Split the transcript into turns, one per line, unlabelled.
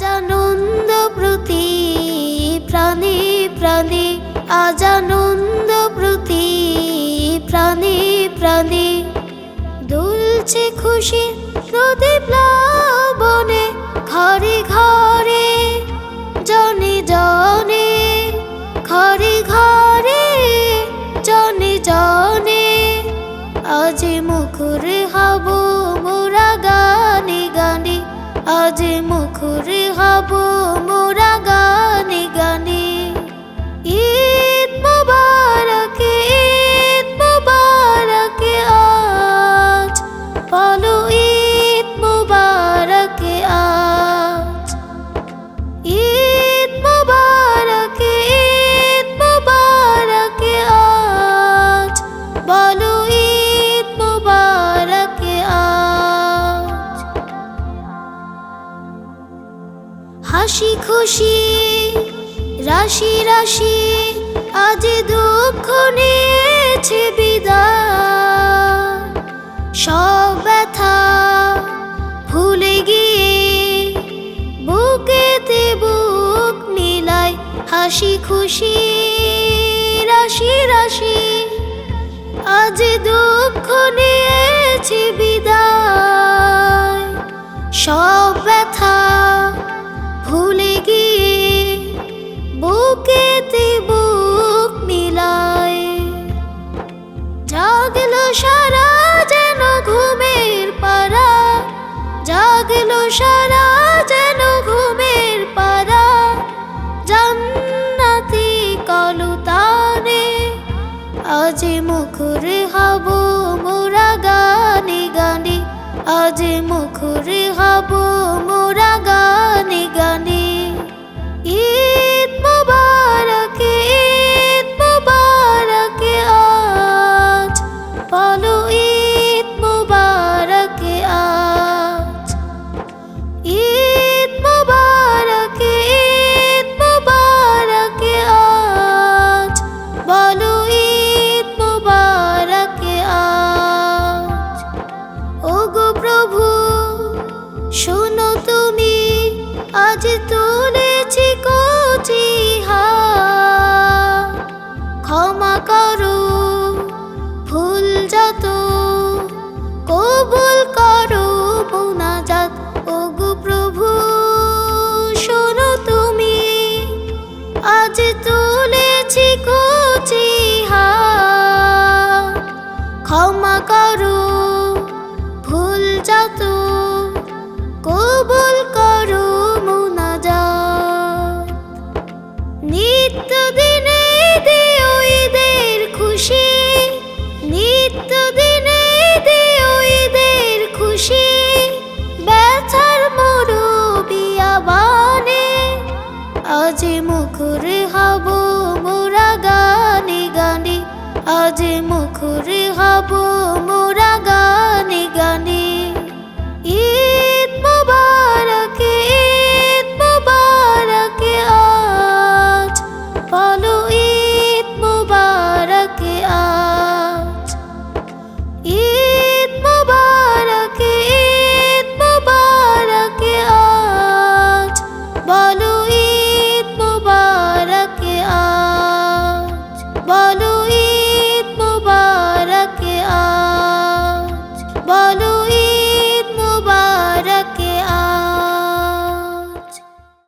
আজ আনন্দ প্রতি প্রাণে প্রাণে আজ আনন্দ প্রতি, প্রাণে প্রাণে। দুলছে খুশি প্রদীপ প্লাবনে, ঘরে ঘরে, জনে জনে, ঘরে ঘরে, জনে জনে। আজ মুখর হব মোরা গানে গানে, আজ মুখর হাসি খুশি, রাশি রাশি, আজ দুঃখ নিয়েছে বিদায়। সব ব্যথা ভুলে গিয়ে বুকেতে বুক মিলাই হাসি খুশি, রাশি রাশি, আজ দুঃখ নিয়েছে বিদায়। জাগলো সারা যেন ঘুমের পারা জাগলো সারা যেন ঘুমের পারা জান্নাতি কলুতানে আজ মুখর হব মোরা গানে। গানে আজ মুখর হব মোরা গানে তুলেছি কচি। ক্ষমা করো, ভুল যত, কবুল করো মোনাজাত ওগো প্রভু, শোনো তুমি, আজ তুলেছি কচি। ক্ষমা করো, ভুল যত আজ মুখর হব মোরা গানে গানে আজে মুখর হব